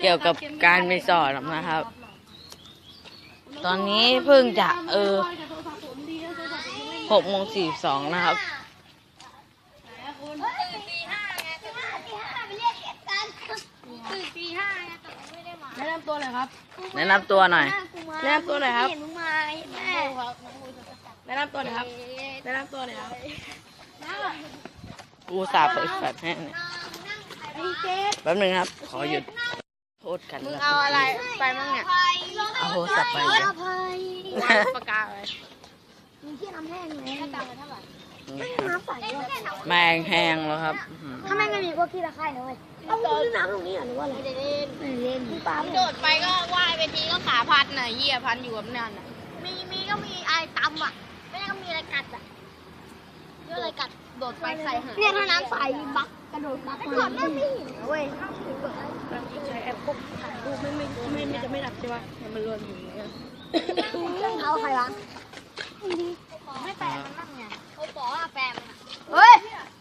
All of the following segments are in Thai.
เกี่ยวกับการไปสอนนะครับ ตอนนี้เพิ่งจะเออหกโมงสี่สองนะครับแนะนำตัวหน่อยครับ แนะนำตัวหน่อย แนะนำตัวหน่อยครับเห็นมึงมาเห็นแม่แนะนำตัวหน่อยครับ แนะนำตัวหน่อยครับกูสาเปิดแฟลชให้เนี่ยไอ้เจ๊ แป๊บนึงครับ ขอหยุดโทษกันมึงนะเอาอะไรไปมั่งเนี่ยเอาโทรศัพท์ไปอเลยภัยปากกาอะไรมีที่น้ำแห้งไหมถ้าตังค์เท่าไหร่นี่ไม่ครับน้ำใสด้วยแมงแห้งแล้วครับอื้อหือถ้าแม่งไม่มีพวกขี้ตะไคร่นะเว้ยต้องซื้อน้ำตรงนี้เหรอหรือว่าอะไรไม่ได้เล่นไม่ได้เล่นปลาโดดไปก็ว่ายไปทีก็ขาพันน่ะเหี้ยพันอยู่กับนั่นน่ะมีมีก็มีอะไรตำอะไม่ได้ก็มีอะไรกัดอะเยอะอะไรกัดโดดไปใส่หางเนี่ยถ้าน้ำใสบัก กระโดดบักก่อนแม่ไม่ห็นนะเว้ยใช้แอปพวกถ่ายรูปไม่ไม่ไม่ไม่จะไม่ดับใช่ปะเนี่ยมันรวนอยู่อย่างเงี้ยเอาใครวะไม่แปลมันนั่งไงโอ้ปออะแฟมอะเฮ้ย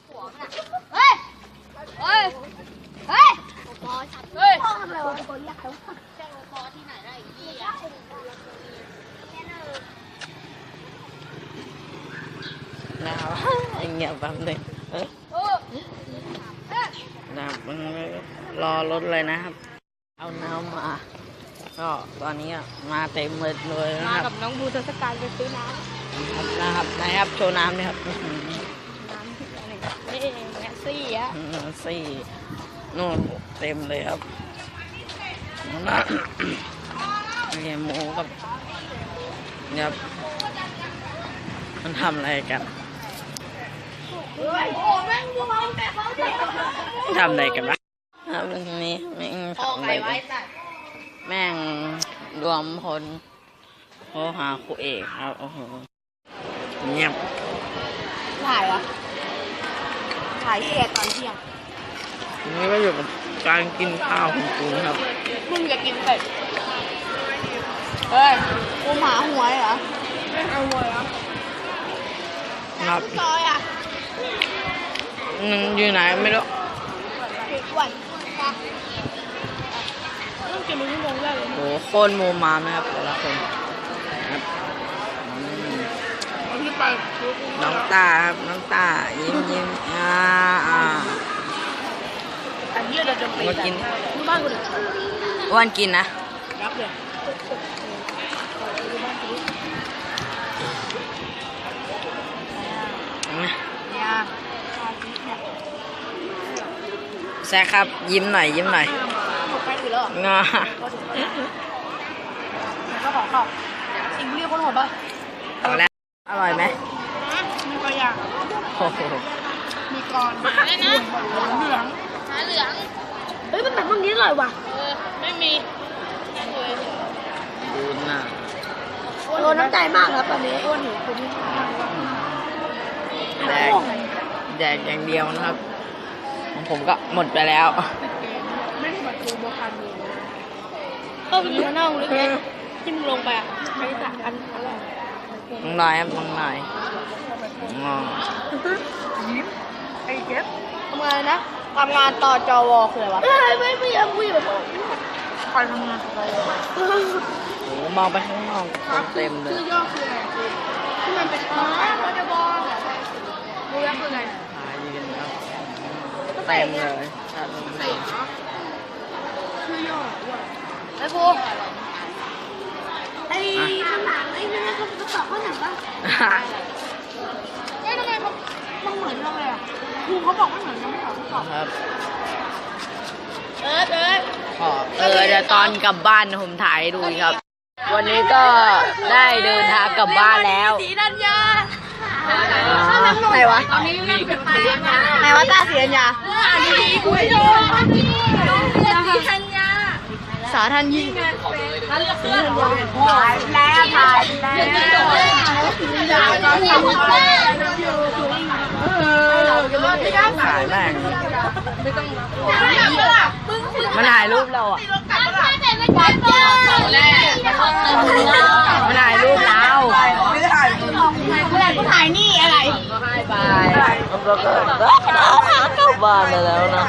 หัวมันอะเฮ้ยเฮ้ยเฮ้ยปอฉันเฮ้ยพ่อทำอะไรวะคนยักษ์เขาใช่โอปอที่ไหนได้อีกที่ยักษ์คนนะครับอย่างเงี้ยแป๊บนึงเอ้ย โอ้ นะครับ มันรอรถเลยนะครับ เอาน้ำมา ก็ตอนนี้อะมาเต็มเลยเลยนะมาคกัรับบน้องบูเทศกาลไปซื้อน้นะครับนะครับโชว์น้ำนี่ครับอื้อหือำน้ำที่อะไรนี่เองแมสซี่อะอืมสี่นู่นเต็มเลยครับนะเนี่ยหมูกับเนี่ยครับมันทำอะไรกัน ทำอะไรกันวะครับตรงนี้แม่งพ่อทำอะใครไรไว้กันสัตว์แม่งรวมพลโทรหาครูเอกครับโอ้โหเงียบถ่ายวะถ่ายแค่ตอนเที่ยงทีนี้ก็อยู่กับการกินข้าวของกูนะครับมึงจะกินเป็ดเฮ้ยกูหมาหวยเหรอไม่เอาหวยเหรอครับซอยอะ อืมอยู่ไหนไม่รู้ผิดวันต้องกินมึงชั่วโมงแรกเลยโหโคตรโมมามนะครับแต่ละคนครับอืมเอาที่ไปน้องตาครับน้องตายิ้มยิ้มอ่าอ่าอันนี้เราจะไปมากินที่บ้านกูเด็กอ้วนกินนะรับเลยนะ แซคครับ ยิ้มหน่อย ยิ้มหน่อยหมดไปอยู่แล้วงอก็ของเขาสิ่งเรียกคนหดป่ะเอาแล้ว อร่อยไหมมีตัวอย่างโอ้โหมีกรอนมาเลยนะเหลืองหาเหลือง เฮ้ยมันแบบพวกนี้อร่อยว่ะเออไม่มีดูหน้าโอ้น้ำใจมากครับตอนนี้อ้วนหนูคุณแดกแดกอย่างเดียวนะครับ ของผมก็หมดไปแล้วไม่ได้มาดูโบคันเลยเออมันอยู่ข้างนอกลึกเลยที่มึงลงไปอะใช้สระอันอะไรน้องนายครับน้องนายงอไอ้เจ็บทำงานนะทำงานต่อจวคืออะไรวะไม่ไม่เอาคุยแบบใครทำงานต่อจวโหมองไปข้างนอกเต็มเลยชื่อย่อคืออะไรคือมันเป็นอ๋อจวรู้แล้วคืออะไร ต็มเลยชัดเลยชื่อย่อว่าไอ้กูไอ้ข้างหลังไอ้นั่นก็ก็ตอบข้างหลังป่ะเอ้ยทำไมเขามันเหมือนเราเลยอะครูเขาบอกไม่เหมือนกันไม่เหรอเขาบอกครับเอิร์ดเอิร์ดขอเออเดี๋ยวตอนกลับบ้านผมถ่ายให้ดูอีกครับ วันนี้ก็ได้เดินทางกลับบ้านแล้วสีดัญญาไหน วะตอนนี้นั่งเป็นสีดัญญาไหนวะตาสีอัญญาอันนี้คุยโดนสีธัญญาสาทันยิ่งถ่ายแล้วถ่ายแล้วขายแม่งมันถ่ายรูปเราอะ มันถ่ายรูปเรา ถ่ายนี่อะไร บายเราก็กลับบ้านแล้วนะ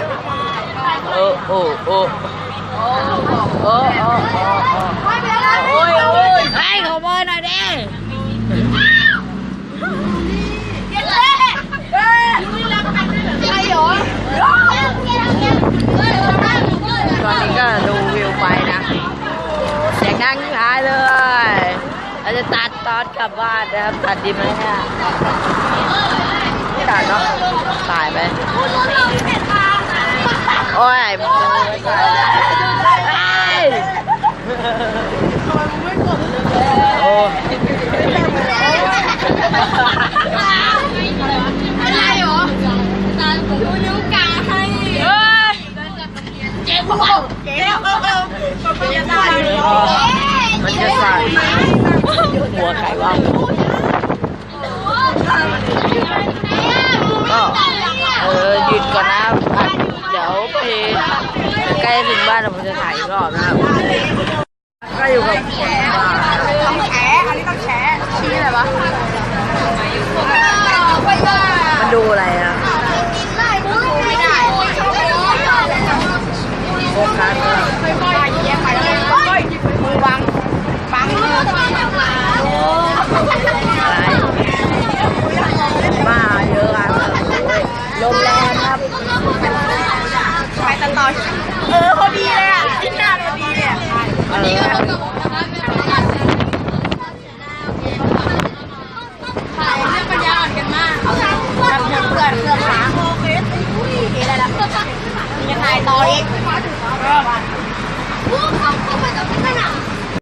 โอ้โอ้โอ้โอ้โอ้โอ้โอ้ยโอ้ยให้ขอเบอร์หน่อยดิใช่เหรอตอนนี้ก็ดูวิวไปนะเสียงดังท้ายเลย เราจะตัดตอนกลับบ้านนะครับ ตัดดีไหมเนี่ ยไม่ตัดเนาะถ่ายไปโอ้ยมึงไม่ถ่ายเอ้ยโอ้อะไรเหรอดูนิ้วกลางให้เอ้ยเจ็บหัวเจ็บเออเออมันจะสั่นมันจะสั่นหัวไข่ว่าง ก็เออหยุดก่อนนะอัดเดี๋ยวไปใกล้ถึงบ้านเดี๋ยวผมจะถ่ายอีกรอบนะครับก็อยู่กับผมอ่าต้องแฉอันนี้ต้องแฉชี้อะไรวะไปได้มันดูอะไร ขายเรื่องปัญญาอ่อนกันมากแบเพื่อนเพื่อหาโออะไรล่ะยังไงต่ออีก